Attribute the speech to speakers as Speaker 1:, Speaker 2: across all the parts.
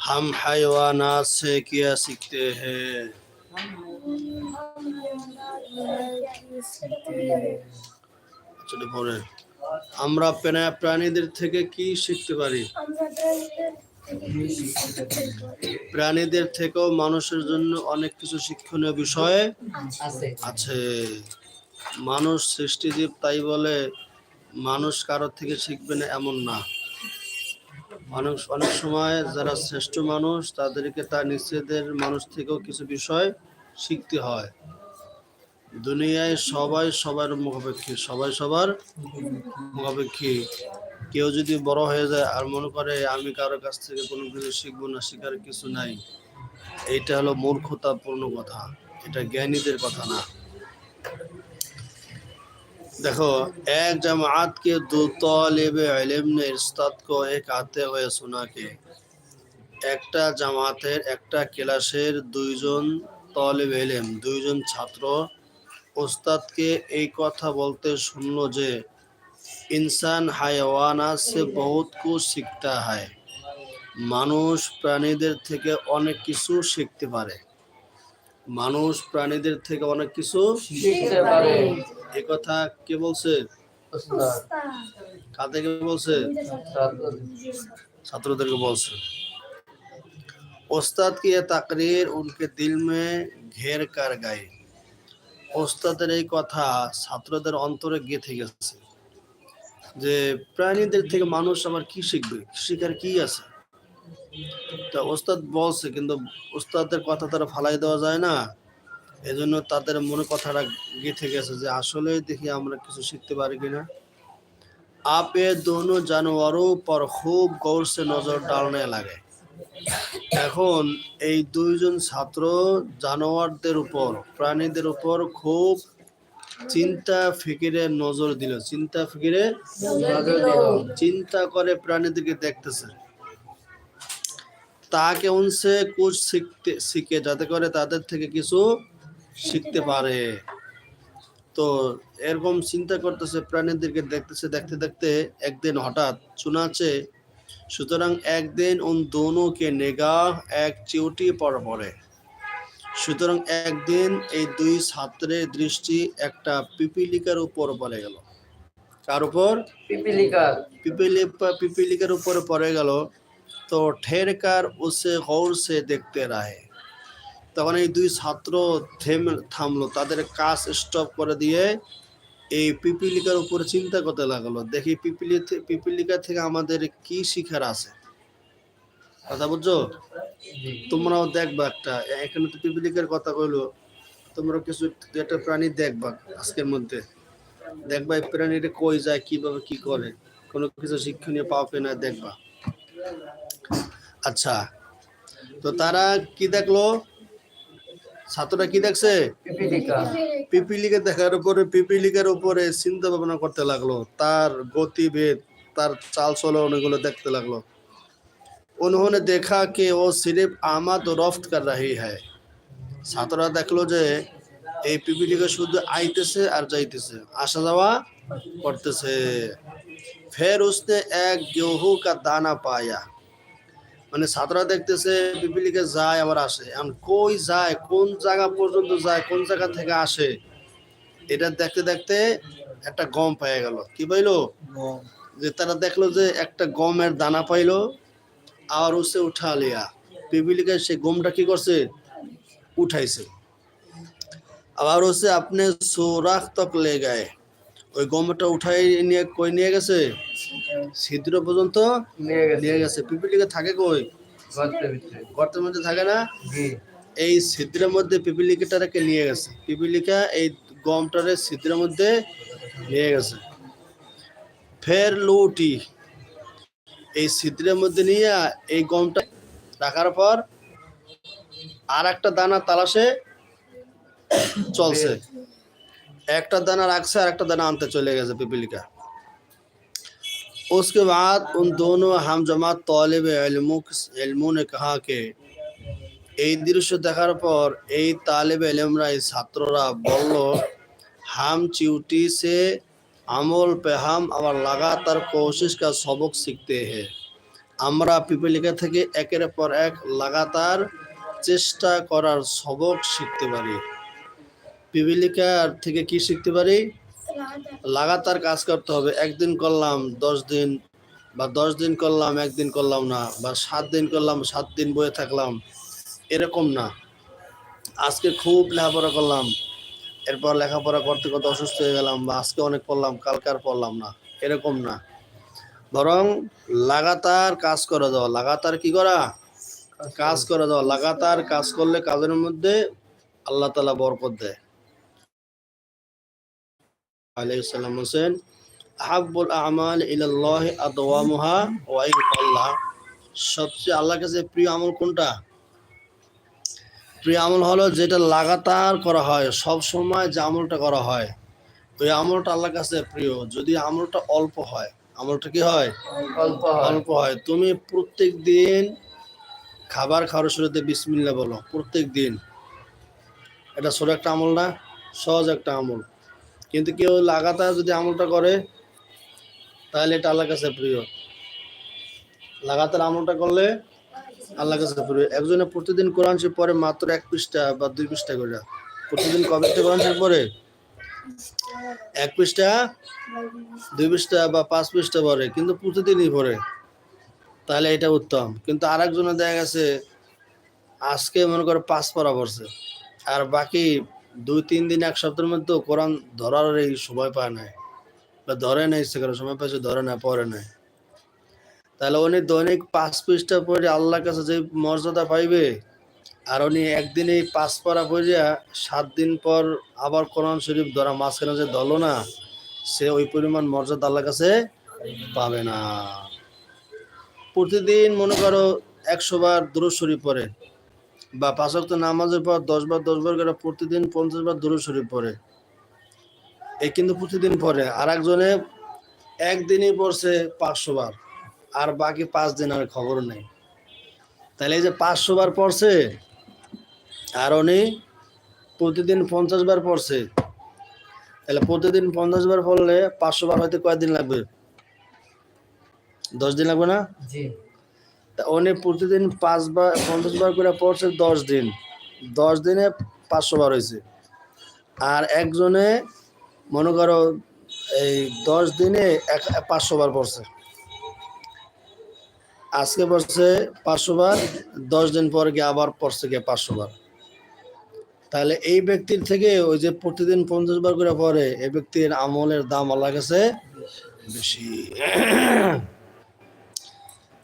Speaker 1: हम हैवानात से क्या सीखते हैं চলে পড়ে আমরা প্রাণী- প্রাণীদের থেকে কি শিখতে পারি প্রাণীদের থেকেও মানুষের জন্য অনেক কিছু শিক্ষণীয় বিষয়
Speaker 2: আছে
Speaker 1: আছে মানুষ সৃষ্টিজীব তাই বলে মানুষ কারও থেকে শিখবে না, এমন না। মানুষ অনেক সময় যারা শ্রেষ্ঠ মানুষ, তাদেরকে তার নিচেদের মানুষ থেকেও কিছু বিষয় শিখতে হয়। দুনিয়ায় সবাই সবার মুখাপেক্ষী, সবাই সবার মুখাপেক্ষী। কেউ যদি বড় হয়ে যায় আর মনে করে, আমি কারও কাছ থেকে কোনো কিছু শিখব না, শেখার কিছু নাই। এইটা হলো মূর্খতাপূর্ণ কথা। এটা জ্ঞানীদের কথা না। देखो एक जमात के दो तालिब इल्म ने इस्ताद को एक आते हुए सुना कि একটা জামাতের একটা ক্লাসের দুইজন তালিব ইলম দুইজন ছাত্র ওস্তাদকে এই কথা বলতে শুনলো যে ইনসান হায়াওয়ানা সে বহুত কুছ শিখতা হয় মানুষ প্রাণীদের থেকে অনেক কিছু শিখতে পারে মানুষ প্রাণীদের থেকে অনেক কিছু
Speaker 2: শিখতে পারে
Speaker 1: এই কথা কে বলছে
Speaker 2: উস্তাদ
Speaker 1: কাদেরকে বলছে
Speaker 2: ছাত্র
Speaker 1: ছাত্রদেরকে বলছে ওস্তাদ की ये तकरीर उनके दिल में घेर कर गए ওস্তাদের এই কথা ছাত্রদের অন্তরে গেঁথে গেছে যে প্রাণীদের থেকে মানুষ আবার কি শিখবে শিখার কি আছে তা ওস্তাদ বলছে কিন্তু ওস্তাদের কথা তারা ফালাই দেওয়া যায় না এজন্য তাদের মনে কথাটা গেঁথে গেছে যে আসলে দেখি আমরা কিছু শিখতে পারি কিনা। আপে দোনো জানোয়ারও পর খুব গৌরসে নজর ডালনে লাগে। এখন এই দুইজন ছাত্র জানোয়ারদের উপর প্রাণীদের উপর খুব চিন্তা ফিকিরে নজর দিল। চিন্তা ফিকিরে চিন্তা করে প্রাণীদেরকে দেখতেছে। তাকে উনসে কোচ শিখতে শিখে যাতে করে তাদের থেকে কিছু শিখতে পারে। তো এরকম চিন্তা করতেছে প্রাণীদেরকে দেখতেছে দেখতে দেখতে একদিন হঠাৎ শোনাচ্ছে সুতরাং একদিন উন দোনোকে নেগাহ এক চিউটি পর পড়ে সুতরাং একদিন এই দুই ছাত্রের দৃষ্টি একটা পিপিলিকার উপর পড়ে গেল। কার উপর?
Speaker 2: পিপিলিকার।
Speaker 1: পিপিলি পিপিলিকার উপরে পড়ে গেল। তো ঠের কার উসে গৌর সে দেখতে রাহে। তখন এই দুই ছাত্র থেম, থামলো। তাদের কাজ স্টপ করে দিয়ে এই পিপিলিকার উপরে চিন্তা করতে লাগল। দেখি পিপিলি পিপিলিকা থেকে আমাদের কি শিখার আছে? কথা বুঝছ? তোমরাও দেখবা একটা। এখানে তো পিপিলিকার কথা কইলো। তোমরা কিছু একটা প্রাণী দেখবা আজকের মধ্যে। দেখবা এই প্রাণীটা কই যায়, কীভাবে কি করে? কোনো কিছু শিক্ষণীয় পাও কিনা দেখবা। আচ্ছা তো তারা কি দেখল? ছাত্ররা কি দেখছে
Speaker 2: পিপিলিকা
Speaker 1: পিপিলিকা দেখার উপরে পিপিলিকার উপরে চিন্তা ভাবনা করতে লাগলো তার গতিবেদ তার চাল চলন এগুলো দেখতে লাগলো उन्होंने देखा कि वो सिर्फ आमद और रफ्त कर रही है ছাত্ররা দেখলো যে এই পিপিলিকা শুধু আইতেছে আর যাইতেছে আসা যাওয়া করতেছে ফের উসনে এক গেহু কা দানা পায়া মানে ছাত্ররা দেখতেছে পিপিলিকা যায় আবার আসে। এখন কই যায় কোন জায়গা পর্যন্ত যায় কোন জায়গা থেকে আসে এটা দেখতে দেখতে একটা গম পেয়ে গেল। কি পাইলো? যে তারা দেখল যে একটা গমের দানা পাইলো আর উসে উঠা লিয়া। পিপিলিকা সে গমটা কি করছে? উঠাইছে। আবার হচ্ছে আপনি সোরাখ তক লে গায়ে ওই গমটা উঠাই নিয়ে কই নিয়ে গেছে? ছিদ্র পর্যন্ত
Speaker 2: নিয়ে গেছে।
Speaker 1: পিপিলিকা থাকে কই?
Speaker 2: গর্তের
Speaker 1: মধ্যে থাকে না? এই ছিদ্রের মধ্যে পিপিলিকাটাকে নিয়ে গেছে। পিপিলিকা এই গমটারে ছিদ্রের মধ্যে নিয়ে গেছে। ফের লুটি। এই ছিদ্রের মধ্যে নিয়ে এই গমটা রাখার পর আর একটা দানা তালাশে চলছে। একটা दाना রাখছে আর একটা दाना আনতে চলে গেছে পিপিলিকা उसके बाद उन दोनों हम जमात तालिब इल्मों इल्मों ने कहा कि এই দৃশ্য দেখার পর এই তালেব এলেমরা এই ছাত্ররা বলল হাম চিউটি সে अमल पे हम আবার লাগাতার কোশিশ का सबक सीखते हैं আমরা পিপিলিকা থেকে একের পর এক লাগাতার চেষ্টা করার সবক শিখতে পারি পিপিলিকার থেকে কি শিখতে পারি? লাগাতার। কাজ করতে হবে। একদিন করলাম দশ দিন বা দশ দিন করলাম একদিন করলাম না বা সাত দিন করলাম সাত দিন বয়ে থাকলাম এরকম না। আজকে খুব লেখাপড়া করলাম এরপর লেখাপড়া করতে করতে অসুস্থ হয়ে গেলাম বা আজকে অনেক পড়লাম কালকে আর পড়লাম না এরকম না। বরং লাগাতার কাজ করে দেওয়া লাগাতার কি করা? কাজ করে দেওয়া লাগাতার কাজ করলে কাজের মধ্যে আল্লাহ তালা বরকত দেয়। আলাইসাল্লাম হোসেন আহাবুল আমাল ইলাল্লাহ আদওয়ামুহা ওয়া ইল্লাহ সবচেয়ে আল্লাহর কাছে প্রিয় আমল কোনটা? প্রিয় আমল হলো যেটা লাগাতার করা হয় সব সময় যে আমলটা করা হয়। ওই আমলটা আল্লাহর কাছে প্রিয়। যদি আমলটা অল্প হয় আমলটা কি হয়?
Speaker 2: অল্প
Speaker 1: অল্প হয়। তুমি প্রত্যেক দিন খাবার খাওয়ার শুরুতে বিসমিল্লা বলো প্রত্যেক দিন এটা ছোট একটা আমল না সহজ একটা আমল। কিন্তু কেউ লাগাতার যদি আমলটা করে, তাহলে এটা আল্লাহর কাছে প্রিয়। লাগাতার আমলটা করলে আল্লাহ কাছে প্রিয়। একজনে প্রতিদিন কোরআন শরীফ পড়ে মাত্র এক পৃষ্ঠা বা দুই পৃষ্ঠা করে। প্রতিদিন পৃষ্ঠা কোরআন শরীফ পড়ে? এক পৃষ্ঠা, দুই পৃষ্ঠা বা পাঁচ পৃষ্ঠা পড়ে, কিন্তু প্রতিদিনই পড়ে। তাহলে এটা উত্তম। কিন্তু আরেকজনে দেখা গেছে, আজকে মনে করো পাঁচ পড়া পড়ছে। আর বাকি দুই তিন দিন, এক সপ্তাহের মধ্যে কোরআন ধরার এই সময় পায় নাই। বা ধরে নেই সেখানে সময় পাইছে ধরে না পড়ে নাই। তাহলে উনি দৈনিক পাঁচ পৃষ্ঠা পড়ে আল্লাহর কাছে যে মর্যাদা পাইবে, আর উনি একদিনে পাঁচ পড়া পড়িয়া সাত দিন পর আবার কোরআন শরীফ ধরা মাঝখানে যে দল না, সে ওই পরিমাণ মর্যাদা আল্লাহর কাছে পাবে না। প্রতিদিন মনে করো একশো বার দুরুদ শরীফ পড়ে। বা পাঁচ ওয়াক্ত নামাজের পর দশ বার করে প্রতিদিন পঞ্চাশ বার দুরুদ শরীফ পড়ে। এই কিন্তু প্রতিদিন পড়ে। আর একজনে একদিনই পড়ছে পাঁচশো বার, আর বাকি পাঁচ দিন আর খবর নেই। তাহলে এই যে পাঁচশো বার পড়ছে, আর উনি প্রতিদিন পঞ্চাশ বার পড়ছে, তাহলে প্রতিদিন পঞ্চাশ বার পড়লে পাঁচশো বার হয়তো কয়দিন লাগবে? দশ দিন লাগবে না? তা উনি প্রতিদিন পাঁচবার পঞ্চাশ বার করে পড়ছে দশ দিন। দশ দিনে পাঁচশো বার হয়েছে। আর একজনে, মনে করো, এই দশ দিনে এক পাঁচশো বার পড়ছে। আজকে পড়ছে পাঁচশো বার দশ দিন পর গিয়ে আবার পড়ছে গিয়ে পাঁচশো বার তাহলে এই ব্যক্তির থেকে ওই যে প্রতিদিন পঞ্চাশ বার করে পড়ে, এই ব্যক্তির আমলের দাম আল্লাহ কাছে বেশি।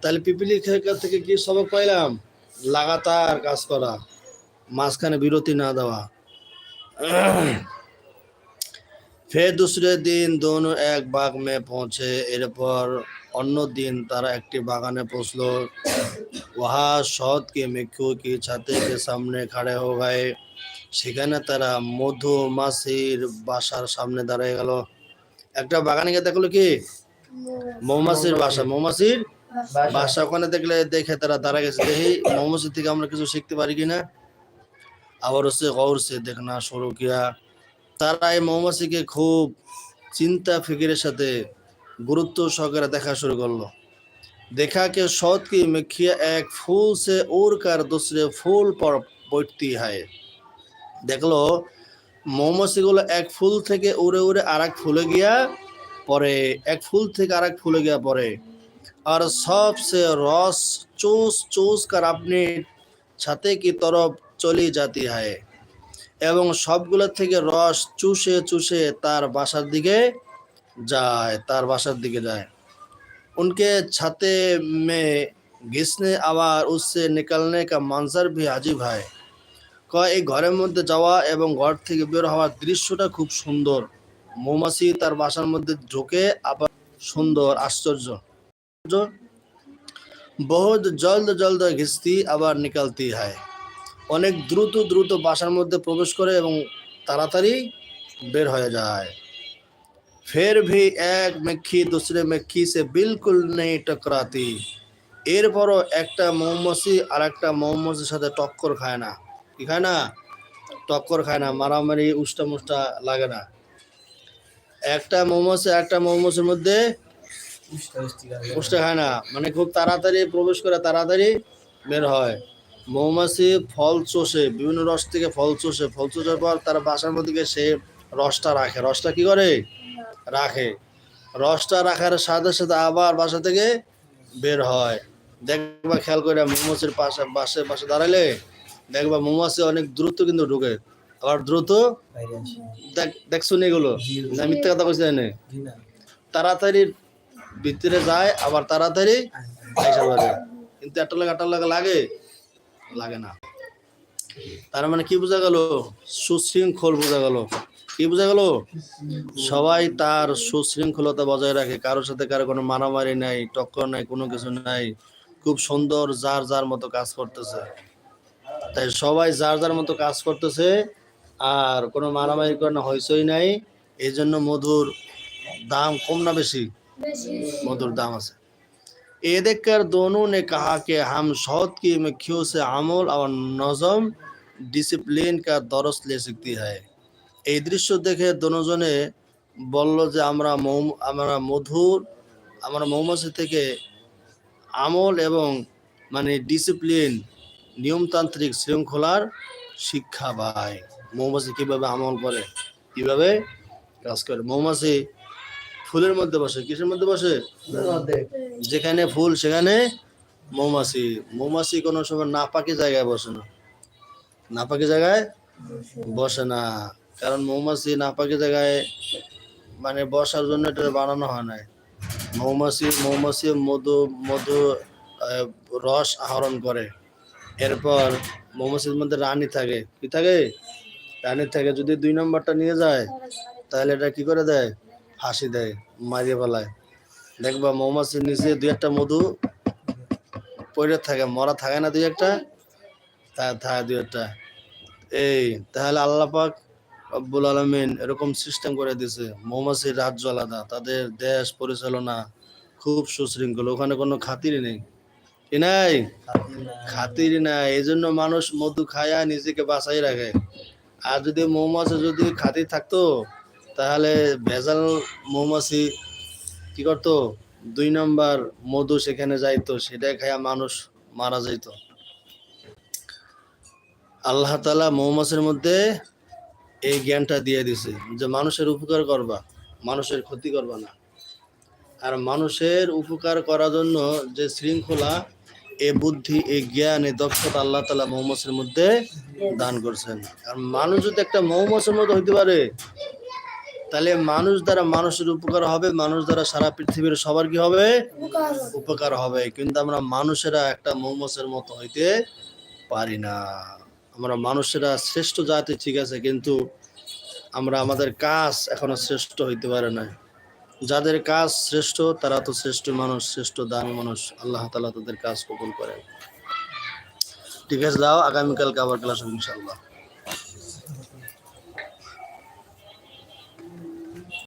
Speaker 1: তাহলে পিপিলি থেকে কি সবক পাইলাম? লাগাতার কাজ করা, মাঝখানে বিরতি না দেওয়া। ফের দুসরে দিন দোনো এক বাগ মে পৌঁছে, এরপর অন্য দিন তারা একটি বাগানে পৌঁছল। ওহা সৎ কে মেক্ষু কি ছাতে কে সামনে খাড়ে হো গায়ে। সেখানে তারা মধুমাছির বাসার সামনে দাঁড়িয়ে গেল। একটা বাগানে গিয়ে দেখল কি? মৌমাছির বাসা। মৌমাছির
Speaker 2: বাসা
Speaker 1: বাসা ওখানে দেখলে দেখে তারা দাঁড়া গেছে দেখি মৌমাছি থেকে আমরা কিছু শিখতে পারি কিনা আবার হচ্ছে গৌর সে দেখনা শুরু কিয়া তারা এই মৌমাছিকে খুব চিন্তা ফিকিরের সাথে গুরুত্ব সহকারে দেখা শুরু করলো देखा कि शौद की मक्खियाँ एक फूल से उड़ कर दूसरे फूल पर बैठती है দেখলো মৌমাছিগুলো এক ফুল থেকে উড়ে উড়ে আর এক ফুলে গিয়া পরে এক ফুল থেকে আর এক ফুলে গিয়া পরে और सबसे रस चूस चूस कर अपनी ছাতে কি তরফ চলে जाती है এবং সবগুলো থেকে রস চুষে চুষে তার বাসার দিকে যায় তার বাসার দিকে যায় उनके छाते में घिसने আবার उससे निकलने का मंजर भी अजीब है কয় এই ঘরের মধ্যে যাওয়া এবং ঘর থেকে বের হওয়ার দৃশ্যটা খুব সুন্দর মৌমাছি তার বাসার মধ্যে ঢোকে আবার সুন্দর আশ্চর্য বহুত জলদ জলদ ঘিসতি আবার নিকালতি হয় অনেক দ্রুত দ্রুত বাসার মধ্যে প্রবেশ করে এবং তাড়াতাড়ি বের হয়ে যায় ফের ভি এক মেক্ষি দুসরে মক্খি সে বিলকুল নেই টকরাতি এরপরও একটা মৌমাছি আর একটা মৌমাছির সাথে টক্কর খায় না কি খায় না টক্কর খায় না মারামারি উষ্টা মুষ্টা লাগে না একটা মৌমাছি একটা মৌমাছির মধ্যে পুষ্টা খায় না। মানে খুব তাড়াতাড়ি প্রবেশ করে তাড়াতাড়ি বের হয়। মৌমাছি ফল চষে বিভিন্ন রস থেকে ফল চষে। ফল চষার পর তার বাসার মধ্যে সে রসটা রাখে। রসটা কি করে? রাখে। রসটা রাখার সাথে সাথে আবার বাসা থেকে বের হয়। দেখবা খেয়াল করে মৌমাছির পাশে বাসে পাশে দাঁড়ালে দেখবা মৌমাছি অনেক দ্রুত কিন্তু ঢুকে। আবার দ্রুত দেখ- দেখছ এগুলো? মিথ্যা কথা না তাড়াতাড়ি ভিতরে যায়, আবার তাড়াতাড়ি কিন্তু একটা লাগা একটা লাগা লাগে লাগে না। তার মানে কি বোঝা গেল? সুশৃঙ্খল বোঝা গেল। কি বোঝা গেল? সবাই তার সুশৃঙ্খলতা বজায় রাখে। কারোর সাথে কারও কোনো মারামারি নাই, টক্কর নাই, কোনো কিছু নাই। খুব সুন্দর যার যার মতো কাজ করতেছে। তাই সবাই যার যার মতো কাজ করতেছে, আর কোনো মারামারি করে না হইচই নাই। এই জন্য মধুর দাম কম না বেশি? मधुर दाम से ये देखकर दोनों ने कहा कि हम शौद की मक्खियों से अमल और नजम ডিসিপ্লিন का দরস ले सकती है এই দৃশ্য দেখে দুজনে বলল যে আমরা মৌ আমরা মধুর আমরা মৌমাছি থেকে আমল এবং মানে ডিসিপ্লিন নিয়মতান্ত্রিক শৃঙ্খলার শিক্ষা পায় মৌমাছি কিভাবে আমল করে কিভাবে কাজ করে মৌমাছি ফুলের মধ্যে বসে, কিসের মধ্যে বসে? যেখানে ফুল, সেখানে মৌমাছি। মৌমাছি কোনো সময় না নাপাকি জায়গায় বসে না। না নাপাকি জায়গায় বসে না। কারণ মৌমাছি না নাপাকি জায়গায় মানে বসার জন্য এটা বানানো হয় নাই। মৌমাছি মৌমাছি মধু মধু রস আহরণ করে। এরপর মৌমাছির মধ্যে রানী থাকে। কি থাকে? রানী থাকে। যদি দুই নম্বরটা নিয়ে যায়, তাহলে এটা কি করে দেয়? ফাঁসি দেয় মারিয়ে ফেলায়। দেখবা মৌমাছির নিচে দুই একটা মধু পড়ে থাকে, মরা থাকে না দুই একটা তা থাকে দুই একটা। এই, তাহলে আল্লাহ পাক রব্বুল আলমিন এরকম সিস্টেম করে দিছে মৌমাছির রাজ্য আলাদা, তাদের দেশ পরিচালনা খুব সুশৃঙ্খল, ওখানে কোনো খাতিরই নেই। কি নাই? খাতির নাই এই জন্য মানুষ মধু খায়া নিজেকে বাঁচাই রাখে। আর যদি মৌমাছি যদি খাতির থাকতো তাহলে ভেজাল মৌমাছি কি করতো? দুই নম্বর মধু সেখানে যাইতো সেটা খায়া মানুষ মারা যাইত। আল্লাহ তালা মৌমাছির মধ্যে এই জ্ঞানটা দিয়ে দিছে যে মানুষের উপকার করবা, মানুষের ক্ষতি করবা না। আর মানুষের উপকার করার জন্য যে শৃঙ্খলা, এ বুদ্ধি এই জ্ঞান এই দক্ষতা আল্লাহ তালা মৌমাছির মধ্যে দান করছেন। আর মানুষ যদি একটা মৌমাছির মতো হইতে পারে তাহলে মানুষ দ্বারা মানুষের উপকার হবে মানুষ দ্বারা সারা পৃথিবীর সবার কি হবে? উপকার হবে। কিন্তু আমরা মানুষেরা একটা মৌমাছের মতো হইতে পারি না। আমরা মানুষেরা শ্রেষ্ঠ জাতি ঠিক আছে কিন্তু আমরা আমাদের কাজ এখনও শ্রেষ্ঠ হইতে পারে না। যাদের কাজ শ্রেষ্ঠ তারা তো শ্রেষ্ঠ মানুষ শ্রেষ্ঠ দামি মানুষ। আল্লাহ তালা তাদের কাজ কবুল করেন। ঠিক আছে দাও আগামীকালকে আবার ক্লাস হবে ইনশাল্লাহ